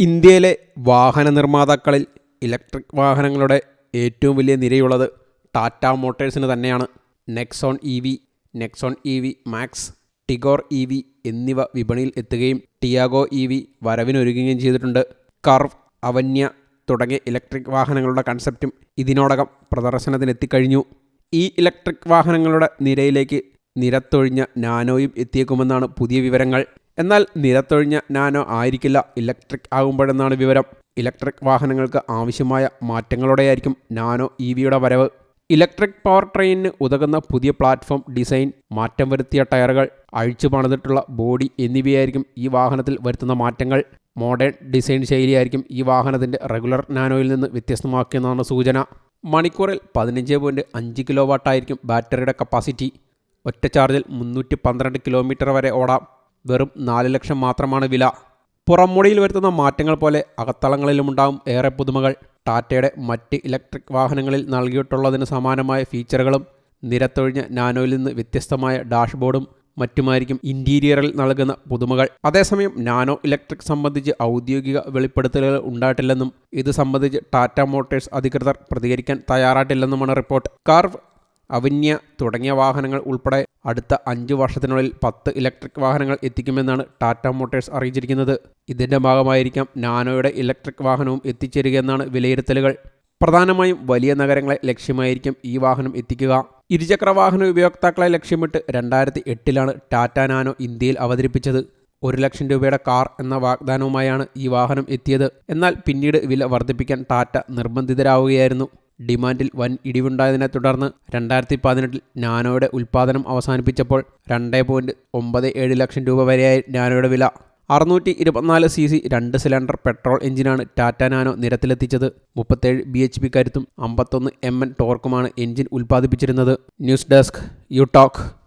ഇന്ത്യയിലെ വാഹന നിർമ്മാതാക്കളിൽ ഇലക്ട്രിക് വാഹനങ്ങളുടെ ഏറ്റവും വലിയ നിരയുള്ളത് ടാറ്റ മോട്ടേഴ്സിന് തന്നെയാണ്. Nexon E V Nexon E V Max Tigor E V എന്നിവ വിപണിയിൽ എത്തുകയും ടിയാഗോ ഇ വി വരവിനൊരുങ്ങുകയും ചെയ്തിട്ടുണ്ട്. കർവ് അവന്യ തുടങ്ങിയ ഇലക്ട്രിക് വാഹനങ്ങളുടെ കൺസെപ്റ്റും ഇതിനോടകം പ്രദർശനത്തിനെത്തിക്കഴിഞ്ഞു. ഈ ഇലക്ട്രിക് വാഹനങ്ങളുടെ നിരയിലേക്ക് നിരത്തൊഴിഞ്ഞ നാനോയും എത്തിയേക്കുമെന്നാണ് പുതിയ വിവരങ്ങൾ. എന്നാൽ നിരത്തൊഴിഞ്ഞ നാനോ ആയിരിക്കില്ല ഇലക്ട്രിക് ആകുമ്പോഴെന്നാണ് വിവരം. ഇലക്ട്രിക് വാഹനങ്ങൾക്ക് ആവശ്യമായ മാറ്റങ്ങളോടെയായിരിക്കും നാനോ ഇ വിയുടെ വരവ്. ഇലക്ട്രിക് പവർ ട്രെയിനിന് ഉതകുന്ന പുതിയ പ്ലാറ്റ്ഫോം ഡിസൈൻ മാറ്റം വരുത്തിയ ടയറുകൾ അഴിച്ചു പണിതിട്ടുള്ള ബോഡി എന്നിവയായിരിക്കും ഈ വാഹനത്തിൽ വരുത്തുന്ന മാറ്റങ്ങൾ. മോഡേൺ ഡിസൈൻ ശൈലിയായിരിക്കും ഈ വാഹനത്തിന്റെ റെഗുലർ നാനോയിൽ നിന്ന് വ്യത്യസ്തമാക്കിയെന്നാണ് സൂചന. മണിക്കൂറിൽ പതിനഞ്ച് പോയിന്റ് അഞ്ച് കിലോ വാട്ടായിരിക്കും ബാറ്ററിയുടെ കപ്പാസിറ്റി. ഒറ്റ ചാർജിൽ മുന്നൂറ്റി പന്ത്രണ്ട് കിലോമീറ്റർ വരെ ഓടാം. വെറും നാല് ലക്ഷം മാത്രമാണ് വില. പുറംമുടിയിൽ വരുത്തുന്ന മാറ്റങ്ങൾ പോലെ അകത്തളങ്ങളിലും ഉണ്ടാകും ഏറെ പുതുമകൾ. ടാറ്റയുടെ മറ്റ് ഇലക്ട്രിക് വാഹനങ്ങളിൽ നൽകിയിട്ടുള്ളതിന് സമാനമായ ഫീച്ചറുകളും നിരത്തൊഴിഞ്ഞ നാനോയിൽ നിന്ന് വ്യത്യസ്തമായ ഡാഷ്ബോർഡും മറ്റുമായിരിക്കും ഇന്റീരിയറിൽ നൽകുന്ന പുതുമകൾ. അതേസമയം നാനോ ഇലക്ട്രിക് സംബന്ധിച്ച് ഔദ്യോഗിക വെളിപ്പെടുത്തലുകൾ ഉണ്ടായിട്ടില്ലെന്നും ഇത് സംബന്ധിച്ച് ടാറ്റ മോട്ടേഴ്സ് അധികൃതർ പ്രതികരിക്കാൻ തയ്യാറായിട്ടില്ലെന്നുമാണ് റിപ്പോർട്ട്. കാർവ് അവന്യ തുടങ്ങിയ വാഹനങ്ങൾ ഉൾപ്പെടെ അടുത്ത അഞ്ച് വർഷത്തിനുള്ളിൽ പത്ത് ഇലക്ട്രിക് വാഹനങ്ങൾ എത്തിക്കുമെന്നാണ് ടാറ്റ മോട്ടേഴ്സ് അറിയിച്ചിരിക്കുന്നത്. ഇതിന്റെ ഭാഗമായിരിക്കാം നാനോയുടെ ഇലക്ട്രിക് വാഹനവും എത്തിച്ചേരുകയെന്നാണ് വിലയിരുത്തലുകൾ. പ്രധാനമായും വലിയ നഗരങ്ങളെ ലക്ഷ്യമായിരിക്കും ഈ വാഹനം എത്തിക്കുക. ഇരുചക്ര വാഹന ഉപയോക്താക്കളെ ലക്ഷ്യമിട്ട് രണ്ടായിരത്തി എട്ടിലാണ് ടാറ്റ നാനോ ഇന്ത്യയിൽ അവതരിപ്പിച്ചത്. ഒരു ലക്ഷം രൂപയുടെ കാർ എന്ന വാഗ്ദാനവുമായാണ് ഈ വാഹനം എത്തിയത്. എന്നാൽ പിന്നീട് വില വർദ്ധിപ്പിക്കാൻ ടാറ്റ നിർബന്ധിതരാവുകയായിരുന്നു. ഡിമാൻഡിൽ വൻ ഇടിവുണ്ടായതിനെ തുടർന്ന് രണ്ടായിരത്തി പതിനെട്ടിൽ നാനോയുടെ ഉൽപ്പാദനം അവസാനിപ്പിച്ചപ്പോൾ രണ്ട് പോയിന്റ് ഒമ്പത് ഏഴ് ലക്ഷം രൂപ വരെയായി നാനോയുടെ വില. അറുന്നൂറ്റി ഇരുപത്തിനാല് സി സി രണ്ട് സിലിണ്ടർ പെട്രോൾ എഞ്ചിനാണ് ടാറ്റ നാനോ നിരത്തിലെത്തിച്ചത്. മുപ്പത്തേഴ് ബി എച്ച് പി കരുത്തും അമ്പത്തൊന്ന് എം എൻ ടോർക്കുമാണ് എഞ്ചിൻ ഉൽപ്പാദിപ്പിച്ചിരുന്നത് ന്യൂസ് ഡെസ്ക് യു ടോക്ക്.